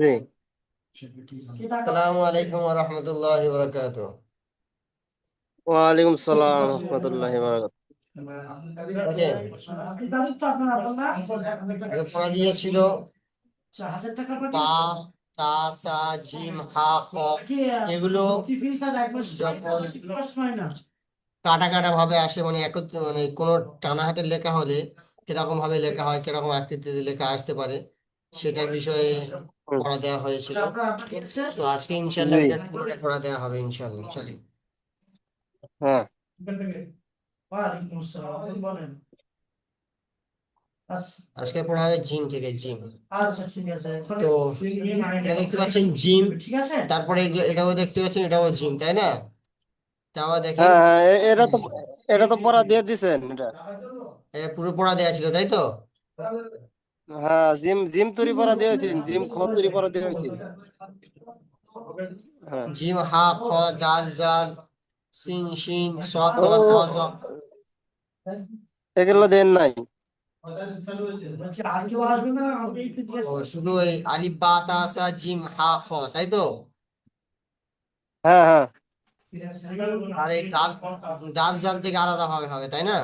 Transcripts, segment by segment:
জি। আসসালামু আলাইকুম ওয়া রাহমাতুল্লাহি ওয়া বারাকাতুহু ওয়ালাইকুম সালাম রহমতুল্লাহ বারাকাত দেখেন আগে পড়া তা তা সা জিম হা খ এগুলো যখন কাটা কাটা ভাবে আসে মানে একত্র মানে কোনো টানা হাতের লেখা হলে কীরকম ভাবে লেখা হয় কীরকম আকৃতিতে লেখা আসতে পারে সেটার বিষয়ে পড়া দেওয়া হয়েছিল। তো আজকে ইনশাল্লাহ এটা পুরোটা পড়া দেওয়া হবে ইনশাল্লাহ চলি। হ্যাঁ। আজকে পড়া হবে জিম থেকে জিম। আচ্ছা তো এটা দেখতে পাচ্ছেন জিম। তারপরে এটাও দেখতে পাচ্ছেন এটাও জিম তাই না? তাও দেখেন। হ্যাঁ হ্যাঁ এটা তো এটা তো পড়া দিয়ে দিছেন। এটা পুরো পড়া দেওয়া ছিল তাই তো? হ্যাঁ জিম জিম তৈরি পড়া দিয়েছেন জিম খ তৈরি পড়া দিয়েছেন হ্যাঁ। জিম হা খ দাল জাল সিন শিন স ত ত জ এগুলো দেন নাই। শুধু এই আলিফ বা তা সা জিম হা খ তাই তো? হ্যাঁ হ্যাঁ। আর এই দাল দাল জাল থেকে আলাদা ভাবে হবে তাই না?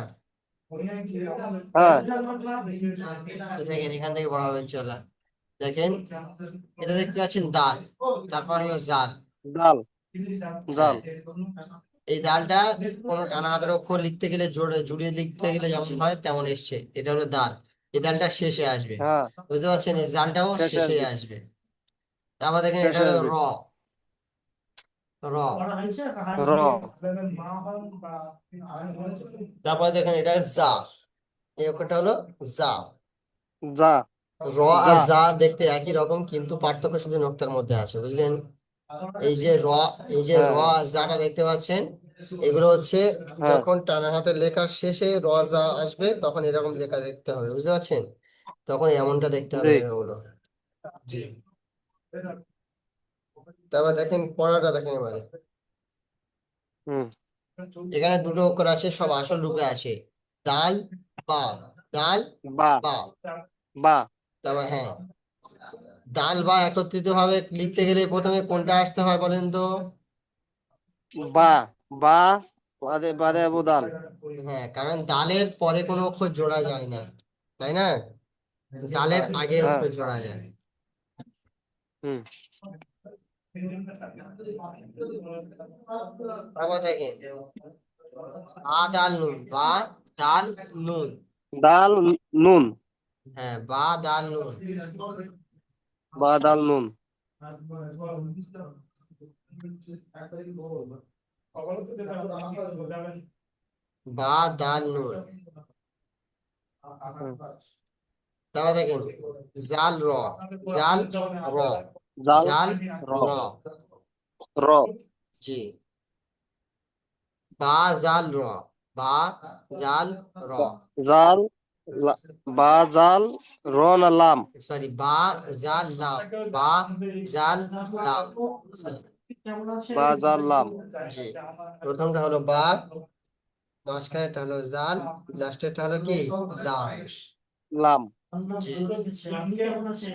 হ্যাঁ। দেখেন এখান থেকে হবে ইনশাল্লাহ দেখেন এটা দেখতে পাচ্ছেন দাল। তারপর হলো জাল। জাল। জাল। এই দালটা কোনো টানা হাতের অক্ষর লিখতে গেলে জোরে জুড়ে লিখতে গেলে যেমন হয় তেমন এসছে। এটা হলো দাল। এই দালটা শেষে আসবে। হ্যাঁ। বুঝতে পারছেন? এই জালটাও শেষে আসবে। তারপর দেখেন এটা হলো র তারপর দেখেন এটা জা এই অক্ষরটা হলো জা যা। র আর জা। জা দেখতে একই রকম কিন্তু পার্থক্য শুধু নোক্তার মধ্যে আছে বুঝলেন? এই যে র এই যে র হ্যাঁ। আর জাটা দেখতে পাচ্ছেন এগুলো হচ্ছে হ্যাঁ। যখন টানা হাতের লেখার শেষে র জা আসবে তখন এরকম লেখা দেখতে হবে বুঝতে পারছেন? তখন এমনটা দেখতে হবে জি। লেখাগুলো জি। তারপর দেখেন পড়াটা দেখেন এবারে। হুম। এখানে দুটো অক্ষর আছে সব আসল রূপে আছে। দাল বা। দাল বা। বা। বা। তারপর হ্যাঁ। দাল বা একত্রিত ভাবে লিখতে গেলে প্রথমে কোনটা আসতে হয় বলেন তো? বা। বা বাদে বাদে আবু দাল। হ্যাঁ কারণ দালের পরে কোনো অক্ষর জোড়া যায় না তাই না? দালের আগে হ্যাঁ। অক্ষর জোড়া যায়। হুম। দাল নুন বা দাল নুন। দাল নুন। হ্যাঁ বা দাল নুন। বা দাল নুন। বা দাল নুন। তারপর দেখেন জাল র। জাল র। জাল জাল র। র। র। জি। বা জাল র। বা জাল র। জাল বা জাল র না লাম? সরি বা জাল লাম। বা জাল লাম। বা জাল লাম। জি। প্রথমটা হলো বা মাঝখানেরটা হলো জাল লাস্টেরটা হলো কি? লাম। লাম। কেমন আছেন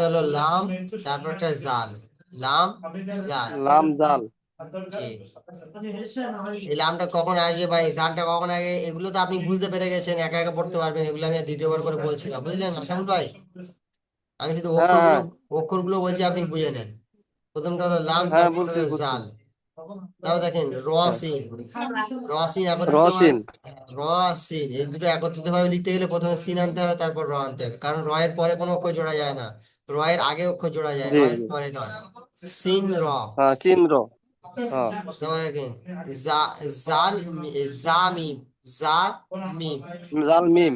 হলো লাম তারপরটা জাল। লাম জাল। লাম জাল। এই লামটা কখন আসবে বা এই জালটা কখন আগে? এগুলো তো আপনি বুঝতে পেরে গেছেন একা একা পড়তে পারবেন। এগুলো আমি দ্বিতীয়বার করে বলছিলাম। বুঝলেন আসামুল ভাই? আমি শুধু অক্ষরগুলো হ্যাঁ। অক্ষরগুলো বলছি আপনি বুঝে নেন। প্রথমটা হলো লাম হ্যাঁ, তারপর। জাল। তাও দেখেন রসিন রসিন রসিন রসিন এই দুটো একত্রিত ভাবে লিখতে গেলে প্রথমে সিন আনতে হবে তারপর র আনতে হবে। কারণ র এর পরে কোনো অক্ষর জোড়া যায় না। র এর আগে অক্ষর জোড়া যায় র এর পরে নয়। সিন র। হ্যাঁ চিন্দ্র হ্যাঁ। দেখেন জা জাল মি- জা মিম জাল মিম।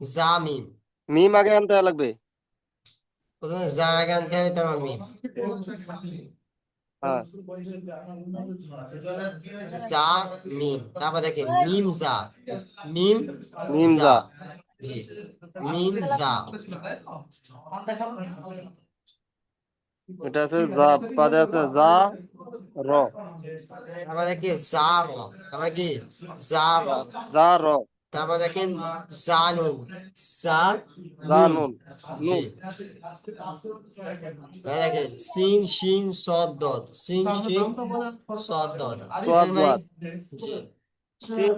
জা মিম। মিম আগে আনতে লাগবে। প্রথমে জা আগে আনতে হবে তারপর মিম। জা মিম তারপর দেখেন মিম জা মিম মিম জা জা জি মিম জা এটা আছে যা বাদে আছে যা র তারপর দেখি জা র তারপর কি জা র যা র তারপর দেখেন জানুন জা জানুন জি নুন এবার দেখেন সিন শিন সদ দদ সিন শিন সদ দদ সদ ভাই দদ। জি সিন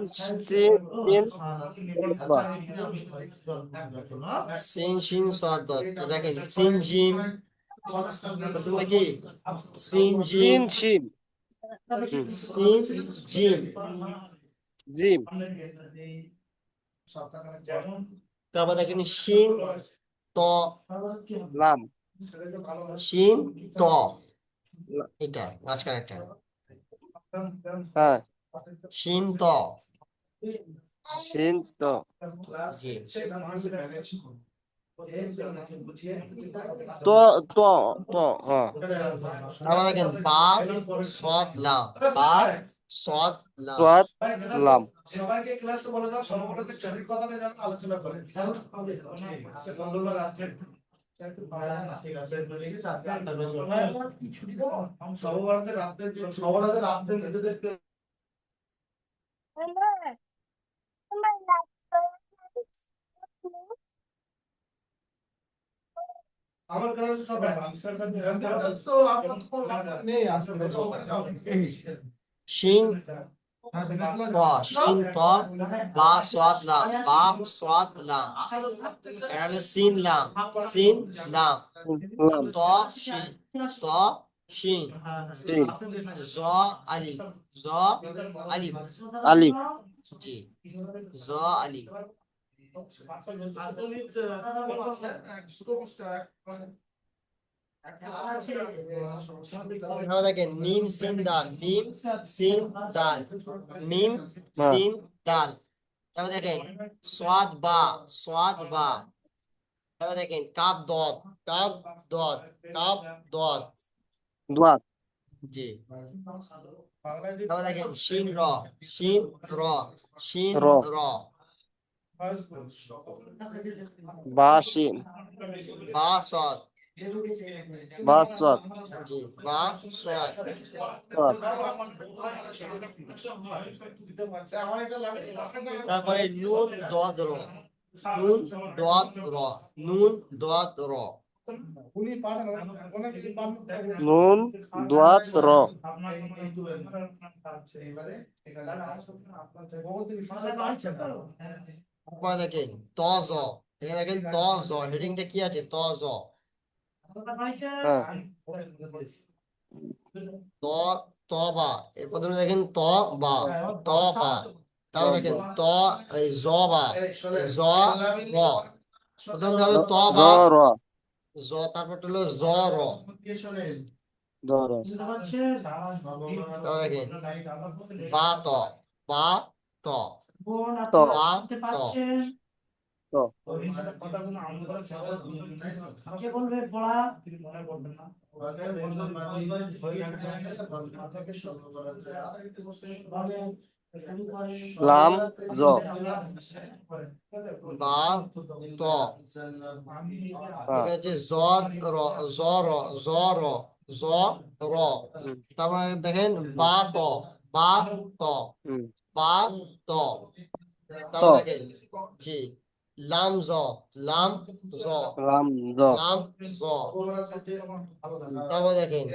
সিন সিন বা সিন শিন সদ দদ তো দেখেন সিন জিম প্রথমে কি সিন সিন জিম শিন সিন জিম জিম তারপর দেখেন শিন ত। লাম। শিন ত এটা মাঝখানে একটা। হ্যাঁ। শিন ত। সিন তো। জি। তো তো তো হ্যাঁ। তারপর দেখেন বা সদ লাম। বা সদ লাম লাম সবাইকে ক্লাসে বলে দাও সর্বপ্রথম চাকরির কথা যেন আলোচনা করে মঙ্গলবার রাত্রে রাত্রে নিজেদেরকে আমার ক্লাসে সব নেই আসলে ত শিন ত বা সদ লাম বা সদ লাম এটা হলো সিন লাম সিন লাম ত শিন ত শিন জ আলিফ জ আলিফ আলিফ জি জ আলিফ দেখেন মিম সিন দাল মিম সিন দাল মিম সিন দাল তারপর দেখেন সোয়াদ বা সোয়াদ বা। তারপর দেখেন কাপ দদ কাপ দদ কাপ দদ। দোয়াত জি। তারপর দেখেন শিন র শিন র শিন র। র। বা সিন বা সদ বা সোয়াদ জি বা সদ সোয়াদ তারপরে নুন দদ র। নুন দদ র। নুন দদ র। নুন দোয়াত র। তারপরে দেখেন ত জ। এখানে দেখেন ত জ। হেডিংটা কি আছে? ত জ। ত ত বা। এর প্রথমে দেখেন ত বা। ত বা তারপর দেখেন ত এই জ বা। জ র। প্রথমটা হলো ত বা। জ তারপর হলো জ র। জ র তারপর দেখেন বা ত। বা ত। বা ত। কে বলবে পড়া লাম জ। বা ত। ঠিক আছে জ র জ র জ র জ র। তারপরে দেখেন বা ত। বা ত। বা ত। তারপরে দেখেন জি। লাম জ লাম জ লাম জ লাম জ তারপরে দেখেন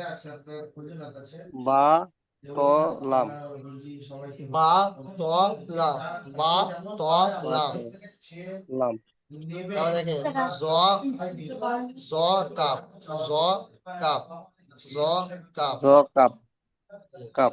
বা ত লাম বা ত লাম বা ত লাম লাম তারপরে দেখেন জ জ কাপ জ কাপ জ কাপ জ কাপ কাপ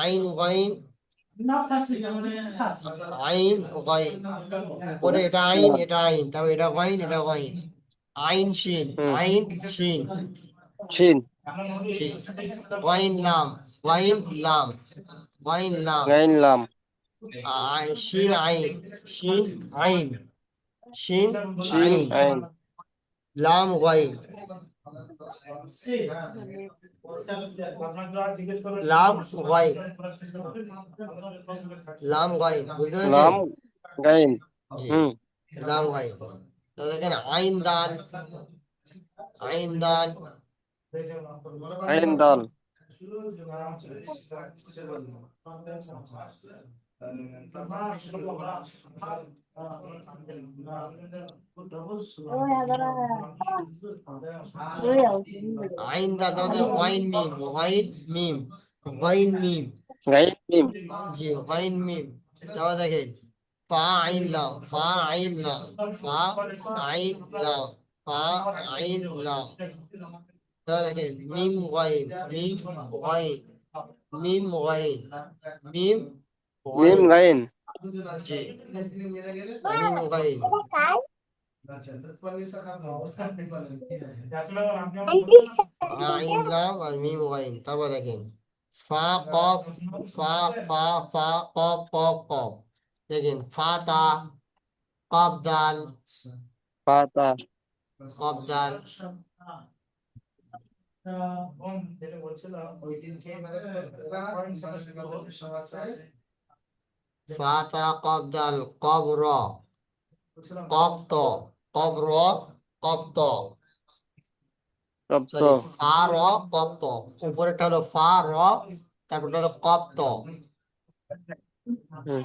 আইন গাইন আইন গইন পরে এটা আইন এটা আইন তারপর এটা গইন এটা গইন আইন শিন। আইন শিন শিন শিন গইন লাম গইন লাম গইন লাম গাইন লাম আই শিন আইন শিন আইন শিন শিন আইন আইন লাম গইন লাম গইন লাম গইন বুঝতে লাম পেরেছেন গাইন জি হুম লাম গইন তো দেখেন আইন দাল আইন দাল আইন দাল আইন দাল তাহলে ওয়াইন মিম ওয়াইন মিম ওয়াইন মিম গাইন মিম জি ওয়াইন মিম তাহলে দেখেন ফা আইন লাম ফা আইন লাম ফা আইন লাম ফা আইন লাম তাহলে দেখেন মিম গাইন জি মিম তারপর দেখেন ফা কফ ফা ফা ফা কফ কফ কফ দেখেন ফা তা কফ দাল ফাতা কফ দাল ফা তা কফ দাল কফ র কফ ত কফ র কফ ত রপ্ত সরি ফা র কফ ত উপরেরটা হলো ফা র তারপরটা হলো কফ ত হুম।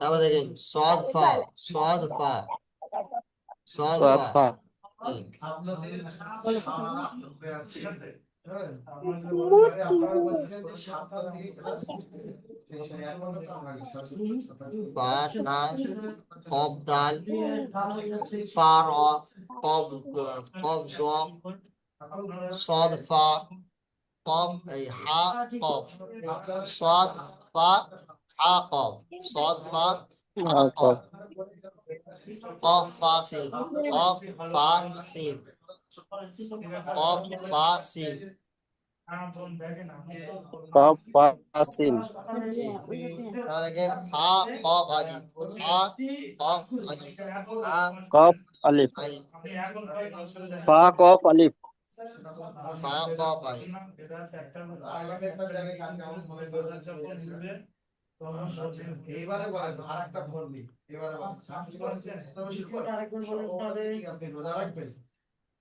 তারপর দেখেন সদ ফা সদ ফা সদ ফা। ফা হুম। আপনাদের সারা হয়ে আছে হ্যাঁ আপনারা বলছেন যে সাতটা থেকে ক্লাস সেই এক ঘণ্টা কফ এবারে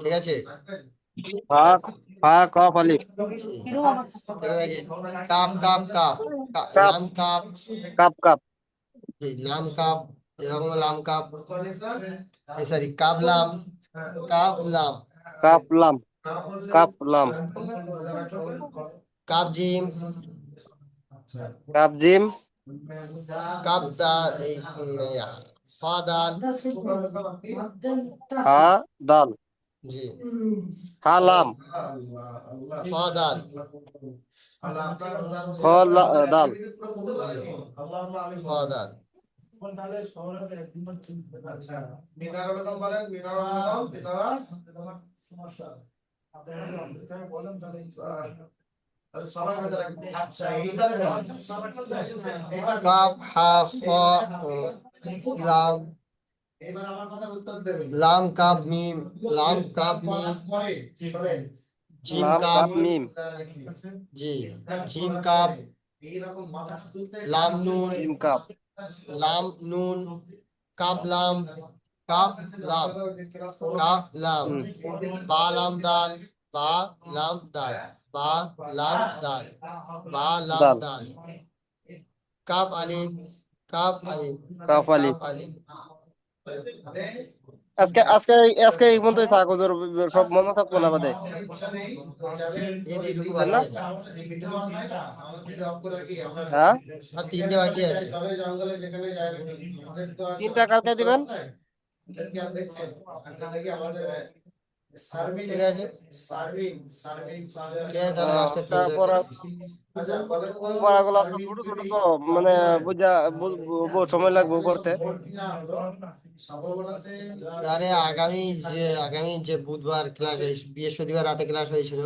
ঠিক আছে। কাপ আলিফ কাপ। কাপ। কাপ। কাপ কাপ। কাপ। লাম কাপ। লাম? কাপ সরি জিম। জিম। কাপ তা এই উম, এই, ফা দাল হা দাল জি হা লাম ফা দাল খ লা- দাল ফা দাল আচ্ছা কাপ হা ফা উম, লাম। এবার আমার কথার উত্তর দেবেন লাম কাপ মিম লাম কাপ মিম। পরে পরে জিম লাম কাপ কাপ মিম। জি জিম কাপ। এইরকম মাথা তুলতে লাম নুন। জিম কাপ। লাম নুন কাপ লাম কাপ লাম কাপ লাম। হুম। বা লাম দাল বা লাম দাল বা লাম দাল বা লাম দাল। দাল কাপ আলিফ কাফ কাপ আজকে আজকে আজকে এই পর্যন্তই থাক ওজোর সব মনে থাকব না বাদে। হ্যাঁ তিনটে বাকি আছে। জঙ্গলে যেখানে যায় নাকি, আমাদের তো আর তিনটা কালকে দিবেন? ছোট ছোট তো মানে বুঝা বু- বু- সময় লাগবে করতে। আরে আগামী যে আগামী যে বুধবার ক্লাস বৃহস্পতিবার রাতে ক্লাস হয়েছিল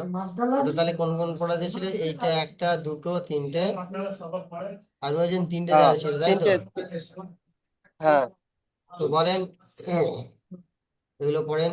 ওটা তাহলে কোন কোন পড়া দিয়েছিল? এইটা একটা দুটো তিনটে আর বলছেন তিনটে হ্যাঁ, দেওয়া ছিল তাই তো? হ্যাঁ। তো বলেন এগুলো পড়েন।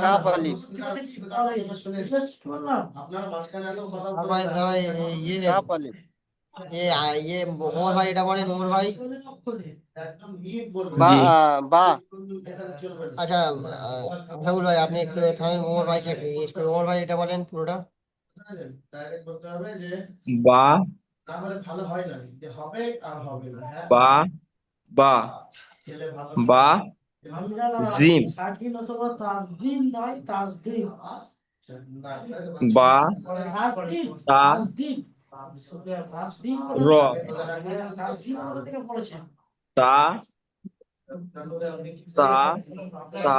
তারপরে ইয়ে আলিফ ইয়ে মোমর ভাই এটা পড়ে মোমর ভাই। বা। আচ্ছা আবুল ভাই আপনি একটু থামেন মোমর ভাইকে একটু জিজ্ঞেস করি। মোমর ভাই এটা বলেন পুরোটা। ডাইরেক্ট বলতে হবে যে বা। না হলে ভালো হয় না। যে হবে আর হবে না হ্যাঁ। বা। বা। বা। জিম। বা তা র তা তা তা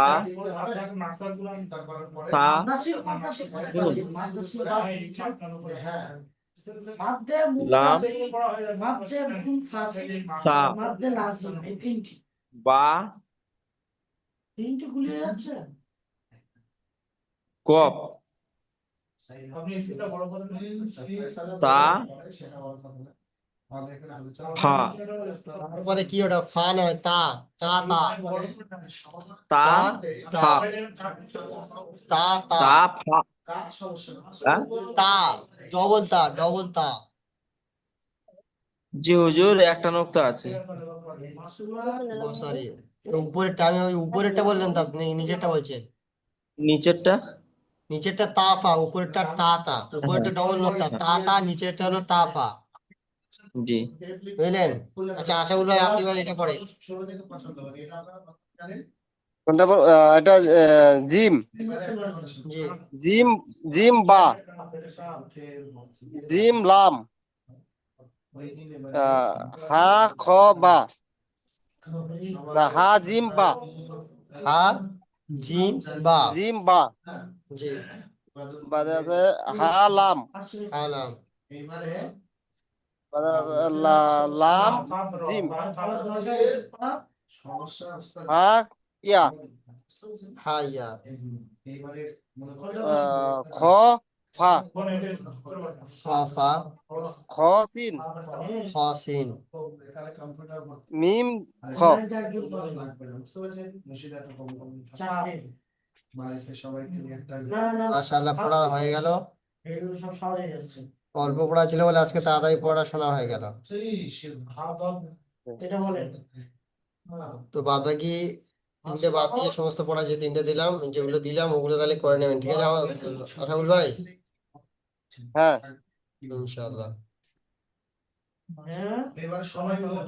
তা লাম সা বা তিনটি গুলিয়ে যাচ্ছে কপ তা ফা তারপরে কি ওটা ফা নয় তা তা তা তা ফা তা তা তা ফা হ্যাঁ? তা ডবল তা ডবল তা জি হুজুর একটা নোক্তা আছে সরি উপরেরটা আমি ওই উপরেরটা বললাম তো আপনি নিচেরটা বলছেন। নিচেরটা? নিচেরটা তা ফা উপরেরটা তা তা উপরেরটা ডবল নোক্তা তা তা নিচেরটা হলো তা ফা। জি। বুঝলেন? আচ্ছা আশাউল ভাই আপনি বলেন এটা পড়ে ষোলো থেকে পছন্দ করি এটা আপনারা জানেন? কোনটা আহ, এটা জিম। জিম জিম বা। জিম লাম। হা খ বা। না হা জিম বা। হা জিম বা। জিম বা। জি। বাদে আছে হা লাম। আলাম এইবারে বাদে লা- লাম জিম। হা ইয়া। হা ইয়া। খ ফা। ফা ফা। খ সিন। খ সিন। মিম খ। মাশাআল্লাহ পড়া হয়ে গেল। এগুলো সব সহজ হয়ে যাচ্ছে। অল্প পড়া ছিল বলে আজকে তাড়াতাড়ি পড়াশোনা হয়ে গেল। তো বাদ বাকি তিনটে বাদ দিয়ে সমস্ত পড়া যে তিনটে দিলাম যেগুলো দিলাম ওগুলো তাহলে করে নেবেন ঠিক আছে? আমার- আশাউল ভাই? হ্যাঁ। ইনশাআল্লাহ। হ্যাঁ এবার সবাই মিলে